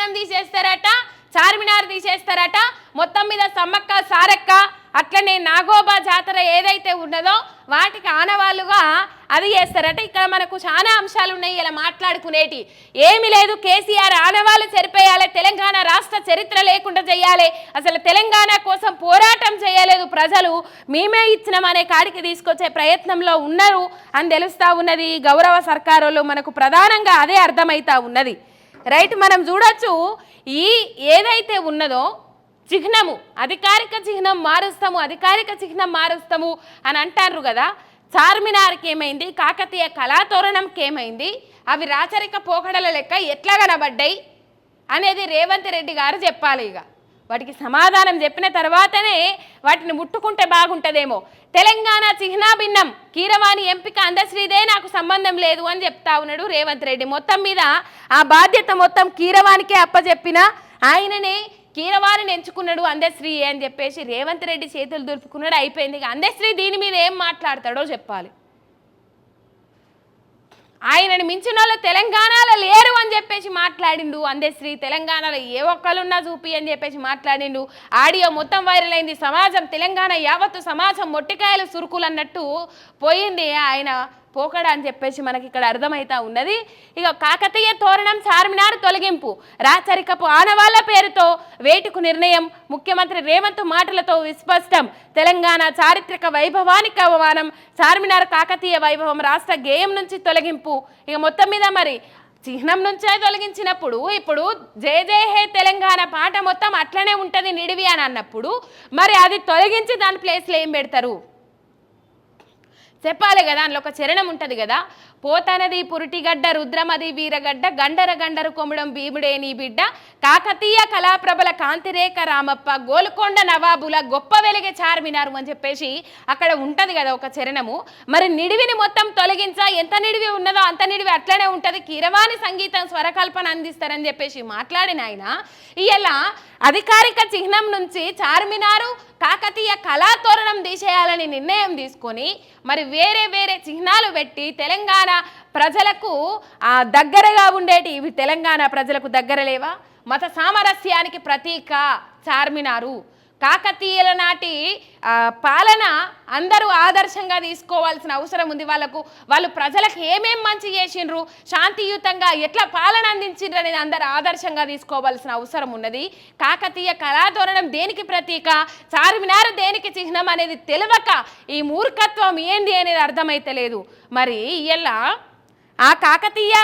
తోరణం తీసేస్తారట చార్మినార్ తీసేస్తారట మొత్తం మీద సమ్మక్క సారక్క అట్లనే నాగోబా జాతర ఏదైతే ఉన్నదో వాటికి ఆనవాళ్ళుగా అది చేస్తారట. ఇక్కడ మనకు చాలా అంశాలు ఉన్నాయి ఇలా మాట్లాడుకునేటి. ఏమి లేదు కేసీఆర్ ఆనవాళ్ళు చెరిపేయాలి తెలంగాణ రాష్ట్ర చరిత్ర లేకుండా చేయాలి. అసలు తెలంగాణ కోసం పోరాటం చేయలేదు ప్రజలు. మేమే ఇచ్చినామనే కాడికి తీసుకొచ్చే ప్రయత్నంలో ఉన్నారు అని తెలుస్తూ ఉన్నది. గౌరవ సర్కారులు మనకు ప్రధానంగా అదే అర్థమవుతా ఉన్నది. రైట్ మనం చూడొచ్చు ఈ ఏదైతే ఉన్నదో చిహ్నము అధికారిక చిహ్నం మారుస్తాము అధికారిక చిహ్నం మారుస్తాము అని అంటారు కదా. చార్మినార్కి ఏమైంది? కాకతీయ కళాతోరణంకి ఏమైంది? అవి రాచరిక పోకడల లెక్క ఎట్లా కనబడ్డాయి? అనేది రేవంత్ రెడ్డి గారు చెప్పాలి ఇక. వాటికి సమాధానం చెప్పిన తర్వాతనే వాటిని ముట్టుకుంటే బాగుంటుందేమో. తెలంగాణ చిహ్నాభిన్నం కీరవాణి ఎంపిక అందశ్రీదే నాకు సంబంధం లేదు అని చెప్తా ఉన్నాడు రేవంత్ రెడ్డి. మొత్తం మీద ఆ బాధ్యత మొత్తం కీరవాణికే అప్పచెప్పిన ఆయననే కీరవాణిని ఎంచుకున్నాడు అందశ్రీ అని చెప్పేసి రేవంత్ రెడ్డి చేతులు దులుపుకున్నాడు. అయిపోయింది. ఇక అందశ్రీ దీని మీద ఏం మాట్లాడతాడో చెప్పాలి. ఆయనని మించిన వాళ్ళు తెలంగాణలో లేరు అని చెప్పేసి మాట్లాడిండు. అందశ్రీ తెలంగాణలో ఏ ఒక్కరున్నా చూపి అని చెప్పేసి మాట్లాడిండు. ఆడియో మొత్తం వైరల్ అయింది. సమాజం తెలంగాణ యావత్తు సమాజం మొట్టికాయలు సురుకులు అన్నట్టు పోయింది. ఆయన పోకడ అని చెప్పేసి మనకి ఇక్కడ అర్థమవుతా ఉన్నది. ఇక కాకతీయ తోరణం చార్మినార్ తొలగింపు. రాచరికపు ఆనవాళ్ళ పేరుతో వేటుకు నిర్ణయం. ముఖ్యమంత్రి రేవంత్ మాటలతో విస్పష్టం. తెలంగాణ చారిత్రక వైభవానికి అవమానం. చార్మినార్ కాకతీయ వైభవం రాష్ట్ర గేయం నుంచి తొలగింపు. ఇక మొత్తం మీద మరి చిహ్నం నుంచే తొలగించినప్పుడు ఇప్పుడు జయ జయ హే తెలంగాణ పాట మొత్తం అట్లనే ఉంటుంది నిడివి అని అన్నప్పుడు మరి అది తొలగించి దాని ప్లేస్లో ఏం పెడతారు? చెప్పాలి కదా అందులో ఒక చరణం ఉంటుంది కదా. పోతనది పురిటిగడ్డ రుద్రమది వీరగడ్డ గండర గండరు కొముడం భీముడే నీ బిడ్డ. కాకతీయ కళాప్రభల కాంతిరేఖ రామప్ప గోల్కొండ నవాబుల గొప్ప వెలిగే చార్మినారు అని చెప్పేసి అక్కడ ఉంటది కదా ఒక చరణము. మరి నిడివిని మొత్తం తొలగించా ఎంత నిడివి ఉన్నదో అంత నిడివి అట్లనే ఉంటది. కీరవాణి సంగీతం స్వరకల్పన అందిస్తారని చెప్పేసి మాట్లాడిన ఆయన ఇలా అధికారిక చిహ్నం నుంచి చార్మినారు కాకతీయ కళాతోరణం తీసేయాలని నిర్ణయం తీసుకొని మరి వేరే వేరే చిహ్నాలు పెట్టి తెలంగాణ ప్రజలకు ఆ దగ్గరగా ఉండేటి ఇవి తెలంగాణ ప్రజలకు దగ్గర లేవా? మత సామరస్యానికి ప్రతీక చార్మినారు. కాకతీయుల నాటి పాలన అందరూ ఆదర్శంగా తీసుకోవాల్సిన అవసరం ఉంది వాళ్ళకు. వాళ్ళు ప్రజలకు ఏమేం మంచి చేసిండ్రు శాంతియుతంగా ఎట్లా పాలన అందించిండ్రు అనేది అందరూ ఆదర్శంగా తీసుకోవాల్సిన అవసరం ఉన్నది. కాకతీయ కళాధోరణం దేనికి ప్రతీక చార్మినార్ దేనికి చిహ్నం అనేది తెలియక ఈ మూర్ఖత్వం ఏంది అనేది అర్థమైతలేదు మరి ఇలా ఆ కాకతీయ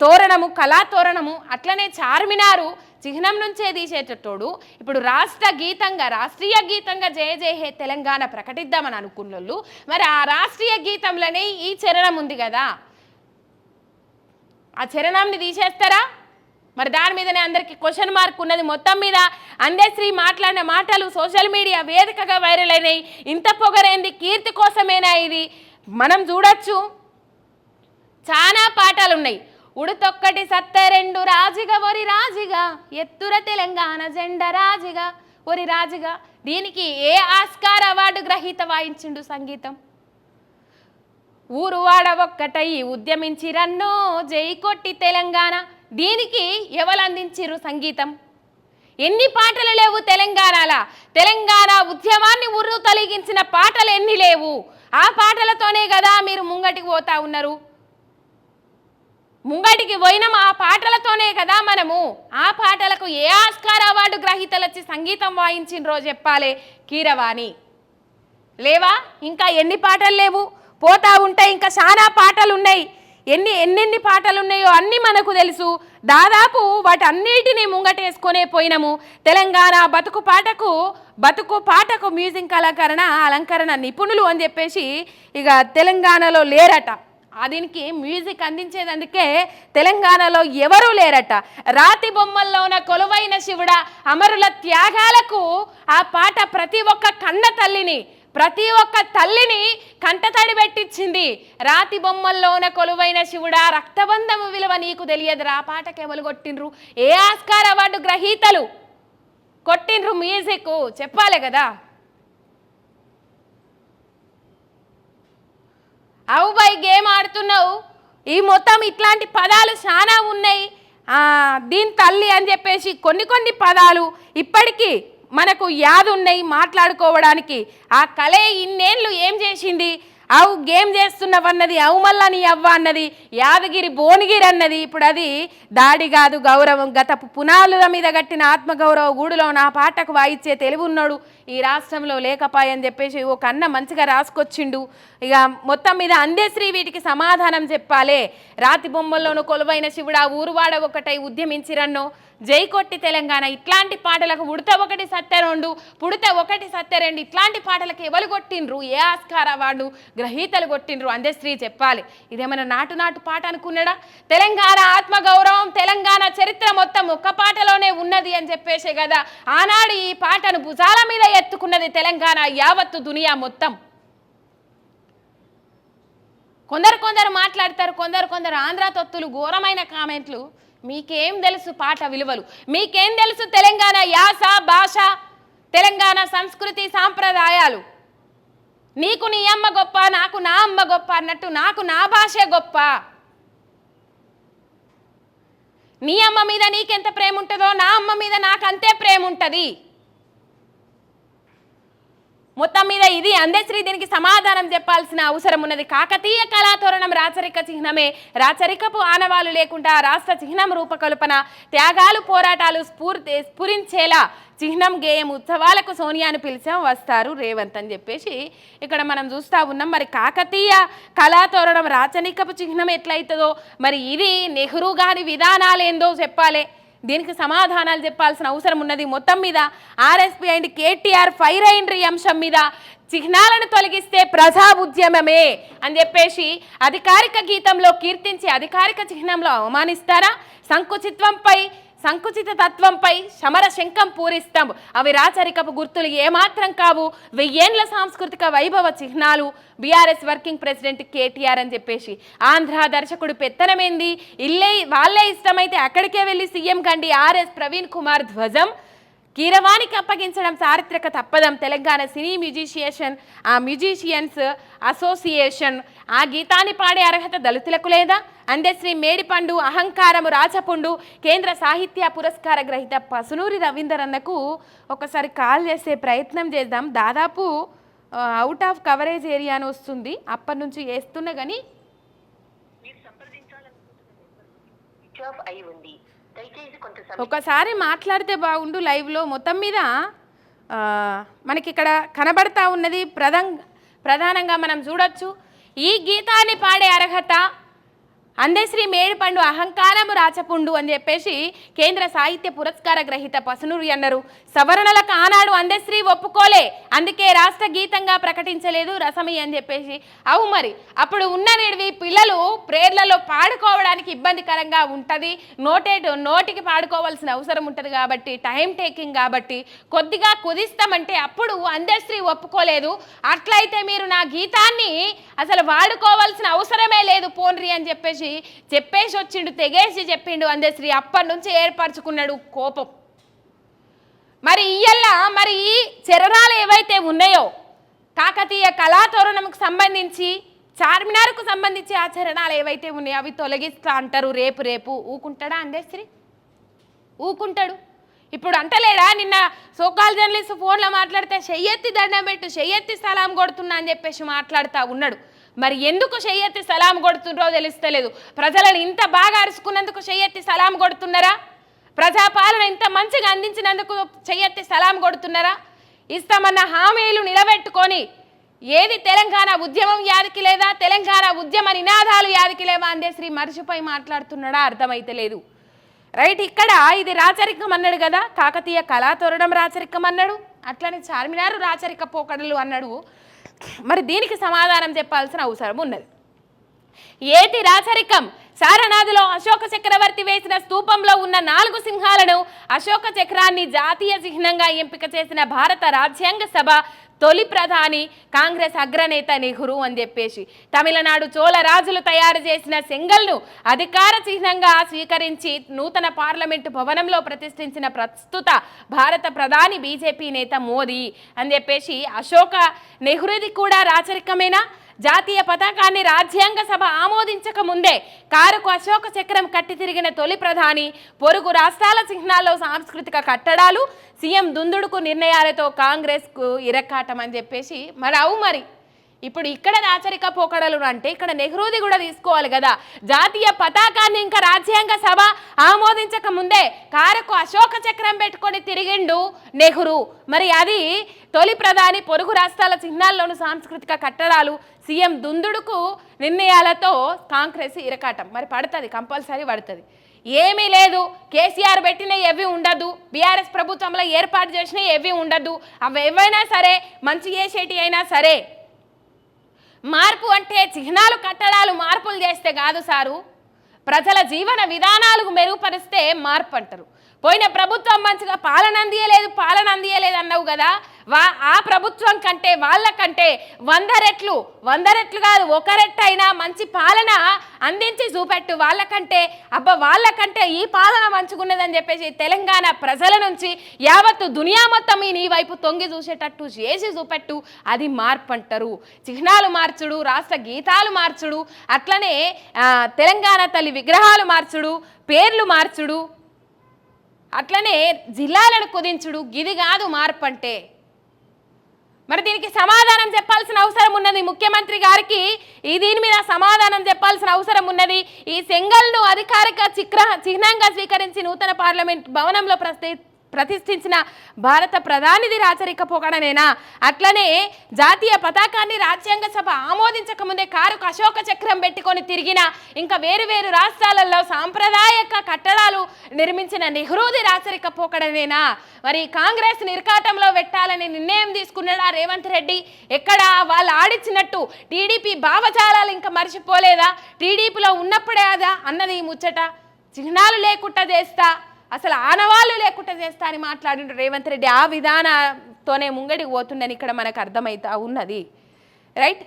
తోరణము కళాతోరణము అట్లనే చార్మినారు చిహ్నం నుంచే తీసేటట్టోడు. ఇప్పుడు రాష్ట్ర గీతంగా రాష్ట్రీయ గీతంగా జయ జయ హే తెలంగాణ ప్రకటిద్దామని అనుకున్నోళ్ళు మరి ఆ రాష్ట్రీయ గీతంలోనే ఈ చరణం ఉంది కదా. ఆ చరణాన్ని తీసేస్తారా? మరి దాని మీదనే అందరికీ క్వశ్చన్ మార్క్ ఉన్నది. మొత్తం మీద అందశ్రీ మాట్లాడిన మాటలు సోషల్ మీడియా వేదికగా వైరల్ అయినాయి. ఇంత పొగరైంది కీర్తి కోసమేనా ఇది? మనం చూడొచ్చు. చాలా పాఠాలు ఉన్నాయి ఉడుతొక్కటి సత్త రెండు రాజిగా ఒరి రాజిగా ఎత్తుర తెలంగాణ జెండ రాజిగా ఒరి రాజిగా. దీనికి ఏ ఆస్కార్ అవార్డు గ్రహీత వాయించిండు సంగీతం? ఊరువాడ ఒక్కటై ఉద్యమించి రన్నో జై కొట్టి తెలంగాణ. దీనికి ఎవరు అందించిరు సంగీతం? ఎన్ని పాటలు లేవు తెలంగాణల? తెలంగాణ ఉద్యమాన్ని ఉర్రు తొలగించిన పాటలు ఎన్ని లేవు? ఆ పాటలతోనే కదా మీరు ముంగటికి పోతా ఉన్నారు. ముంగటికి పోయినాం ఆ పాటలతోనే కదా మనము. ఆ పాటలకు ఏ ఆస్కార్ అవార్డు గ్రహీతలు వచ్చి సంగీతం వాయించిండ్రో చెప్పాలి కీరవాణి. లేవా? ఇంకా ఎన్ని పాటలు లేవు? పోతా ఉంటాయి ఇంకా చాలా పాటలు ఉన్నాయి ఎన్ని ఎన్నెన్ని పాటలు ఉన్నాయో అన్నీ మనకు తెలుసు. దాదాపు వాటన్నిటిని ముంగటేసుకునే పోయినాము. తెలంగాణ బతుకు పాటకు బతుకు పాటకు మ్యూజిక్ అలంకరణ అలంకరణ నిపుణులు అని చెప్పేసి ఇక తెలంగాణలో లేరట. దీనికి మ్యూజిక్ అందించేదందుకే తెలంగాణలో ఎవరూ లేరట. రాతి బొమ్మల్లోన కొలువైన శివుడ అమరుల త్యాగాలకు ఆ పాట ప్రతి ఒక్క కన్న తల్లిని ప్రతి ఒక్క తల్లిని కంటతడి పెట్టించింది రాతి బొమ్మల్లోన కొలువైన శివుడా రక్తబంధము విలువ నీకు తెలియదు రా పాటకి ఎవరు కొట్టిండ్రు. ఏ ఆస్కార్ అవార్డు గ్రహీతలు కొట్టిండ్రు మ్యూజిక్ చెప్పాలి కదా. అవు బై గేమ్ ఆడుతున్నావు? ఈ మొత్తం ఇట్లాంటి పదాలు చాలా ఉన్నాయి. దీని తల్లి అని చెప్పేసి కొన్ని కొన్ని పదాలు ఇప్పటికీ మనకు యాదున్నాయి మాట్లాడుకోవడానికి. ఆ కళే ఇన్నేళ్ళు ఏం చేసింది? అవు గేమ్ చేస్తున్నవన్నది అవు మళ్ళా నీ అవ్వ అన్నది యాదగిరి భువనగిరి అన్నది. ఇప్పుడు అది దాడి కాదు గౌరవం. గత పునాదుల మీద కట్టిన ఆత్మగౌరవ గూడులో నా పాటకు వాయిచ్చే తెలివి ఉన్నాడు ఈ రాష్ట్రంలో లేకపాయని చెప్పేసి ఓ కన్న మంచిగా రాసుకొచ్చిండు. ఇక మొత్తం మీద అందేశ్రీ వీటికి సమాధానం చెప్పాలే. రాతి బొమ్మల్లోనూ కొలువైన శివుడా ఊరువాడ ఒకటై ఉద్యమించిరన్నో. జై కొట్టి తెలంగాణ. ఇట్లాంటి పాటలకు ఉడత ఒకటి సత్య రెండు పుడత ఒకటి సత్య రెండు ఇట్లాంటి పాటలకు ఎవరు కొట్టిండ్రు? ఏ ఆస్కార అవార్డు గ్రహీతలు కొట్టిండ్రు? అందశ్రీ చెప్పాలి. ఇదేమైనా నాటు నాటు పాట అనుకున్నాడా? తెలంగాణ ఆత్మగౌరవం తెలంగాణ చరిత్ర మొత్తం ఒక్క పాటలోనే ఉన్నది అని చెప్పేసే కదా. ఆనాడు ఈ పాటను భుజాల మీద ఎత్తుకున్నది తెలంగాణ యావత్తు దునియా మొత్తం. కొందరు కొందరు మాట్లాడతారు కొందరు కొందరు ఆంధ్ర తొత్తులు ఘోరమైన కామెంట్లు. మీకేం తెలుసు పాట విలువలు? మీకేం తెలుసు తెలంగాణ యాస భాష తెలంగాణ సంస్కృతి సాంప్రదాయాలు? నీకు నీ అమ్మ గొప్ప నాకు నా అమ్మ గొప్ప అన్నట్టు నాకు నా భాషే గొప్ప. నీ అమ్మ మీద నీకెంత ప్రేమ ఉంటుందో నా అమ్మ మీద నాకు అంతే ప్రేమ ఉంటుంది మొత్తం మీద ఇది అందశ్రీ దీనికి సమాధానం చెప్పాల్సిన అవసరం ఉన్నది. కాకతీయ కళాతోరణం రాచరిక చిహ్నమే. రాచరికపు ఆనవాలు లేకుండా రాష్ట్ర చిహ్నం రూపకల్పన త్యాగాలు పోరాటాలు స్ఫూర్తి స్ఫురించేలా చిహ్నం గేయం ఉత్సవాలకు సోనియాను పిలిచాం వస్తారు రేవంత్ అని చెప్పేసి ఇక్కడ మనం చూస్తూ ఉన్నాం. మరి కాకతీయ కళాతోరణం రాచరికపు చిహ్నం ఎట్లయితుందో మరి ఇది నెహ్రూ గారి విధానాలు ఏందో చెప్పాలి. దీనికి సమాధానాలు చెప్పాల్సిన అవసరం ఉన్నది మొత్తం మీద ఆర్ఎస్పీ అండ్ కేటీఆర్ ఫైర్ అయినరి అంశం మీద. చిహ్నాలను తొలగిస్తే ప్రజా ఉద్యమమే అని చెప్పేసి అధికారిక గీతంలో కీర్తించి అధికారిక చిహ్నంలో అవమానిస్తారా? సంకుచిత్వంపై సంకుచిత తత్వంపై సమర శంఖం పూరిస్తాం. అవి రాచరికపు గుర్తులు ఏమాత్రం కావు. వెయ్యేండ్ల సాంస్కృతిక వైభవ చిహ్నాలు. బీఆర్ఎస్ వర్కింగ్ ప్రెసిడెంట్ కేటీఆర్ అని చెప్పేసి. ఆంధ్ర దర్శకుడు పెత్తనమేంది? ఇల్లే వాళ్ళే ఇష్టమైతే అక్కడికే వెళ్ళి సీఎం కండి ఆర్ఎస్ ప్రవీణ్ కుమార్ ధ్వజం. కీరవానికి అప్పగించడం చారిత్రక తప్పదం. తెలంగాణ సినీ మ్యూజిషియేషన్ ఆ మ్యూజిషియన్స్ అసోసియేషన్ ఆ గీతాన్ని పాడే అర్హత దళితులకు లేదా? అందశ్రీ మేడిపండు అహంకారము రాచపుండు కేంద్ర సాహిత్య పురస్కార గ్రహీత పసునూరి రవీందరన్నకు ఒకసారి కాల్ చేసే ప్రయత్నం చేద్దాం. దాదాపు అవుట్ ఆఫ్ కవరేజ్ ఏరియా అని వస్తుంది. అప్పటి నుంచి వేస్తున్నా కానీ అయి ఉంది. ఒకసారి మాట్లాడితే బాగుండు లైవ్లో. మొత్తం మీద మనకి ఇక్కడ కనబడతా ఉన్నది ప్రధం ప్రధానంగా మనం చూడొచ్చు. ఈ గీతాన్ని పాడే అర్హత అందశ్రీ మేడిపండు అహంకారము రాచపుండు అని చెప్పేసి కేంద్ర సాహిత్య పురస్కార గ్రహీత పసునూరి అన్నారు. సవరణలకు ఆనాడు అందశ్రీ ఒప్పుకోలే. అందుకే రాష్ట్ర గీతంగా ప్రకటించలేదు రసమి అని చెప్పేసి. అవు మరి అప్పుడు ఉన్న నేడివి పిల్లలు ప్రేర్లలో పాడుకోవడానికి ఇబ్బందికరంగా ఉంటుంది. నోటేటు నోటికి పాడుకోవాల్సిన అవసరం ఉంటుంది కాబట్టి టైం టేకింగ్ కాబట్టి కొద్దిగా కుదిస్తామంటే అప్పుడు అందశ్రీ ఒప్పుకోలేదు. అట్లయితే మీరు నా గీతాన్ని అసలు వాడుకోవాల్సిన అవసరమే లేదు పోన్రి అని చెప్పేసి చెప్పేసి వచ్చిండు తెగేసి చెప్పిండు. అందశ్రీ అప్పటి నుంచి ఏర్పరచుకున్నాడు కోపం. మరి ఇయ్యల్ల మరి ఈ చరణాలు ఏవైతే ఉన్నాయో కాకతీయ కళాతోరణంకు సంబంధించి చార్మినార్కు సంబంధించి ఆ చరణాలు ఏవైతే ఉన్నాయో అవి తొలగిస్తా అంటారు రేపు రేపు. ఊకుంటాడా అందశ్రీ ఊకుంటాడు. ఇప్పుడు అంటలేడా? నిన్న సోకాల్ జర్నలిస్ట్ ఫోన్లో మాట్లాడితే చెయ్యెత్తి దండం పెట్టు చెయ్యెత్తి సలాం కొడుతున్నా అని చెప్పేసి మాట్లాడుతూ ఉన్నాడు. మరి ఎందుకు చెయ్యెత్తి సలాం కొడుతుండ్రో తెలుస్తలేదు. ప్రజలను ఇంత బాగా అరుచుకున్నందుకు చెయ్యెత్తి సలాం కొడుతున్నారా? ప్రజాపాలన ఇంత మంచిగా అందించినందుకు చెయ్యెత్తి సలాం కొడుతున్నారా? ఇస్తామన్న హామీలు నిలబెట్టుకొని ఏది తెలంగాణ ఉద్యమం యాదికి లేదా తెలంగాణ ఉద్యమ నినాదాలు యాదికి లేవా అందే శ్రీ మరచిపోయి మాట్లాడుతున్నాడా అర్థమైతే లేదు. రైట్ ఇక్కడ ఇది రాచరికం అన్నాడు కదా కాకతీయ కళాతోరణం రాచరికం అన్నాడు అట్లనే చార్మినారు రాచరిక పోకడలు అన్నాడు. మరి దీనికి సమాధానం చెప్పాల్సిన అవసరం ఉన్నది. ఏటి రాచరికం? సారనాథిలో అశోక చక్రవర్తి వేసిన స్తూపంలో ఉన్న నాలుగు సింహాలను అశోక చక్రాన్ని జాతీయ చిహ్నంగా ఎంపిక చేసిన భారత రాజ్యాంగ సభ తొలి ప్రధాని కాంగ్రెస్ అగ్రనేత నెహ్రూ అని చెప్పేసి. తమిళనాడు చోళ రాజులు తయారు చేసిన సెంగల్ను అధికార చిహ్నంగా స్వీకరించి నూతన పార్లమెంటు భవనంలో ప్రతిష్ఠించిన ప్రస్తుత భారత ప్రధాని బీజేపీ నేత మోదీ అని చెప్పేసి అశోక నెహ్రూది కూడా రాచరికమేనా? జాతీయ పతాకాన్ని రాజ్యాంగ సభ ఆమోదించక ముందే కారుకు అశోక చక్రం కట్టి తిరిగిన తొలి ప్రధాని పొరుగు రాష్ట్రాల చిహ్నాల్లో సాంస్కృతిక కట్టడాలు సీఎం దుందుడుకు నిర్ణయాలతో కాంగ్రెస్కు ఇరక్కాటం అని చెప్పేసి మరి అవు మరి. ఇప్పుడు ఇక్కడ రాచరిక పోకడలు అంటే ఇక్కడ నెహ్రూది కూడా తీసుకోవాలి కదా. జాతీయ పతాకాన్ని ఇంకా రాజ్యాంగ సభ ఆమోదించక ముందే కారుకు అశోక చక్రం పెట్టుకొని తిరిగిండు నెహ్రూ. మరి అది తొలి ప్రధాని పొరుగు రాష్ట్రాల చిహ్నాల్లోని సాంస్కృతిక కట్టడాలు సీఎం దుందుడుకు నిర్ణయాలతో కాంగ్రెస్ ఇరకాటం. మరి పడుతుంది కంపల్సరీ పడుతుంది. ఏమీ లేదు కేసీఆర్ పెట్టిన ఎవి ఉండదు బీఆర్ఎస్ ప్రభుత్వంలో ఏర్పాటు చేసిన ఎవి ఉండదు. అవి ఏవైనా సరే మంచి చేసేటి అయినా సరే మార్పు అంటే చిహ్నాలు కట్టడాలు మార్పులు చేస్తే కాదు సారు. ప్రజల జీవన విధానాలకు మెరుగుపరిస్తే మార్పు అంటారు. పోయిన ప్రభుత్వం మంచిగా పాలన అందియలేదు పాలన అందియలేదు అన్నావు కదా. వా ఆ ప్రభుత్వం కంటే వాళ్ళకంటే వంద రెట్లు వంద రెట్లు కాదు ఒక రెట్టు అయినా మంచి పాలన అందించి చూపెట్టు. వాళ్ళకంటే అబ్బా వాళ్ళకంటే ఈ పాలన మంచుకున్నదని చెప్పేసి తెలంగాణ ప్రజల నుంచి యావత్తు దునియా మొత్తం ఈ నీ వైపు తొంగి చూసేటట్టు చేసి చూపెట్టు. అది మార్పు అంటారు చిహ్నాలు మార్చుడు రాష్ట్ర గీతాలు మార్చుడు అట్లనే తెలంగాణ తల్లి విగ్రహాలు మార్చుడు పేర్లు మార్చుడు అట్లనే జిల్లాలను కుదించుడు గిది కాదు మార్పు అంటే మరి దీనికి సమాధానం చెప్పాల్సిన అవసరం ఉన్నది ముఖ్యమంత్రి గారికి? ఈ దీని మీద సమాధానం చెప్పాల్సిన అవసరం ఉన్నది? ఈ సెంగల్ను అధికారిక చిక్ర చిహ్నంగా స్వీకరించి నూతన పార్లమెంట్ భవనంలో ప్రతి ప్రతిష్ఠించిన భారత ప్రధానిది రాచరిక పోకడనేనా అట్లనే జాతీయ పతాకాన్ని రాజ్యాంగ సభ ఆమోదించక ముందే కారుకు అశోక చక్రం పెట్టుకొని తిరిగిన ఇంకా వేరు వేరు రాష్ట్రాలలో సాంప్రదాయక కట్టడాలు నిర్మించిన నెహ్రూది రాచరిక పోకడనేనా మరి కాంగ్రెస్ నిర్కాటంలో పెట్టాలని నిర్ణయం తీసుకున్నాడా రేవంత్ రెడ్డి? ఎక్కడ వాళ్ళు ఆడిచ్చినట్టు టీడీపీ భావజాలాలు ఇంకా మర్చిపోలేదా? టీడీపీలో ఉన్నప్పుడే అదా? అన్నది ముచ్చట. చిహ్నాలు లేకుండా చేస్తా. అసలు ఆనవాళ్ళు లేకుండా చేస్తా అని మాట్లాడిండు రేవంత్ రెడ్డి. ఆ విధానంతోనే ముంగడికి పోతుండని ఇక్కడ మనకు అర్థమవుతా ఉన్నది. రైట్?